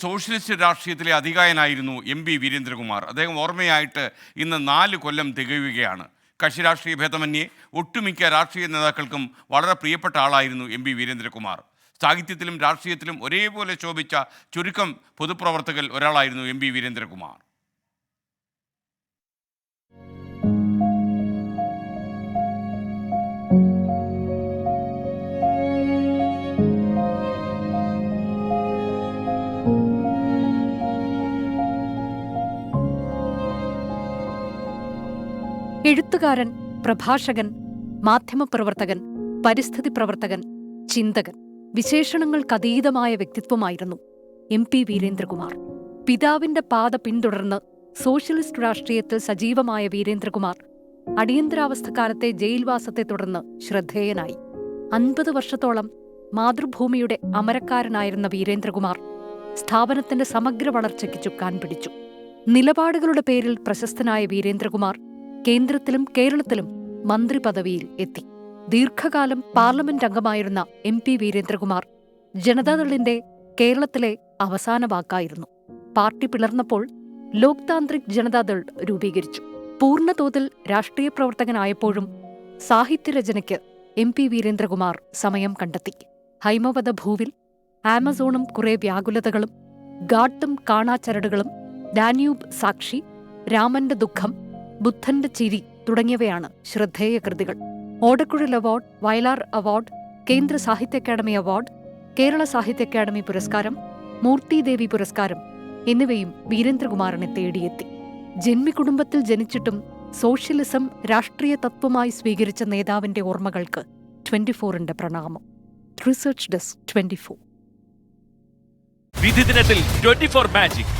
Socialist രാഷ്ട്രീയത്തിലെ അധികായനായിരുന്നു M P Veerendrakumar. അദ്ദേഹം ഓർമ്മയായിട്ട് ഇന്ന് നാല് കൊല്ലം തികയുകയാണ്. കക്ഷി രാഷ്ട്രീയ ഭേദമന്യേ ഒട്ടുമിക്ക രാഷ്ട്രീയ നേതാക്കൾക്കും വളരെ പ്രിയപ്പെട്ട ആളായിരുന്നു എം പി വീരേന്ദ്രകുമാർ. സാഹിത്യത്തിലും രാഷ്ട്രീയത്തിലും ഒരേപോലെ ശോഭിച്ച ചുരുക്കം പൊതുപ്രവർത്തകൽ ഒരാളായിരുന്നു എം പി വീരേന്ദ്രകുമാർ. എഴുത്തുകാരൻ പ്രഭാഷകൻ മാധ്യമപ്രവർത്തകൻ പരിസ്ഥിതി പ്രവർത്തകൻ ചിന്തകൻ വിശേഷണങ്ങൾക്കതീതമായ വ്യക്തിത്വമായിരുന്നു എം പി വീരേന്ദ്രകുമാർ. പിതാവിന്റെ പാത പിന്തുടർന്ന് സോഷ്യലിസ്റ്റ് രാഷ്ട്രീയത്തിൽ സജീവമായ വീരേന്ദ്രകുമാർ അടിയന്തരാവസ്ഥക്കാലത്തെ ജയിൽവാസത്തെ തുടർന്ന് ശ്രദ്ധേയനായി. അൻപത് വർഷത്തോളം മാതൃഭൂമിയുടെ അമരക്കാരനായിരുന്ന വീരേന്ദ്രകുമാർ സ്ഥാപനത്തിന്റെ സമഗ്ര വളർച്ചയ്ക്ക് ചുക്കാൻ പിടിച്ചു. നിലപാടുകളുടെ പേരിൽ പ്രശസ്തനായ വീരേന്ദ്രകുമാർ കേന്ദ്രത്തിലും കേരളത്തിലും മന്ത്രിപദവിയിൽ എത്തി. ദീർഘകാലം പാർലമെന്റ് അംഗമായിരുന്ന എം പി വീരേന്ദ്രകുമാർ ജനതാദളിന്റെ കേരളത്തിലെ അവസാന വാക്കായിരുന്നു. പാർട്ടി പിളർന്നപ്പോൾ ലോക് താന്ത്രിക് ജനതാദൾ രൂപീകരിച്ചു. പൂർണതോതിൽ രാഷ്ട്രീയ പ്രവർത്തകനായപ്പോഴും സാഹിത്യരചനയ്ക്ക് എം പി വീരേന്ദ്രകുമാർ സമയം കണ്ടെത്തി. ഹൈമവത ഭൂവിൽ ആമസോണും കുറെ വ്യാകുലതകളും ഗാട്ടും കാണാച്ചരടുകളും ഡാന്യൂബ് സാക്ഷി രാമന്റെ ദുഃഖം ബുദ്ധന്റെ ചിരി തുടങ്ങിയവയാണ് ശ്രദ്ധേയ കൃതികൾ. ഓടക്കുഴൽ അവാർഡ് വയലാർ അവാർഡ് കേന്ദ്ര സാഹിത്യ അക്കാദമി അവാർഡ് കേരള സാഹിത്യ അക്കാദമി പുരസ്കാരം മൂർത്തിദേവി പുരസ്കാരം എന്നിവയും വീരേന്ദ്രകുമാറിനെ തേടിയെത്തി. ജന്മികുടുംബത്തിൽ ജനിച്ചിട്ടും സോഷ്യലിസം രാഷ്ട്രീയ തത്വമായി സ്വീകരിച്ച നേതാവിന്റെ ഓർമ്മകൾക്ക് ട്വന്റി ഫോറിന്റെ പ്രണാമം. റിസർച്ച് ഡെസ്ക് ട്വന്റി ഫോർ വിധി ദിനത്തിൽ ട്വന്റി ഫോർ മാജിക്.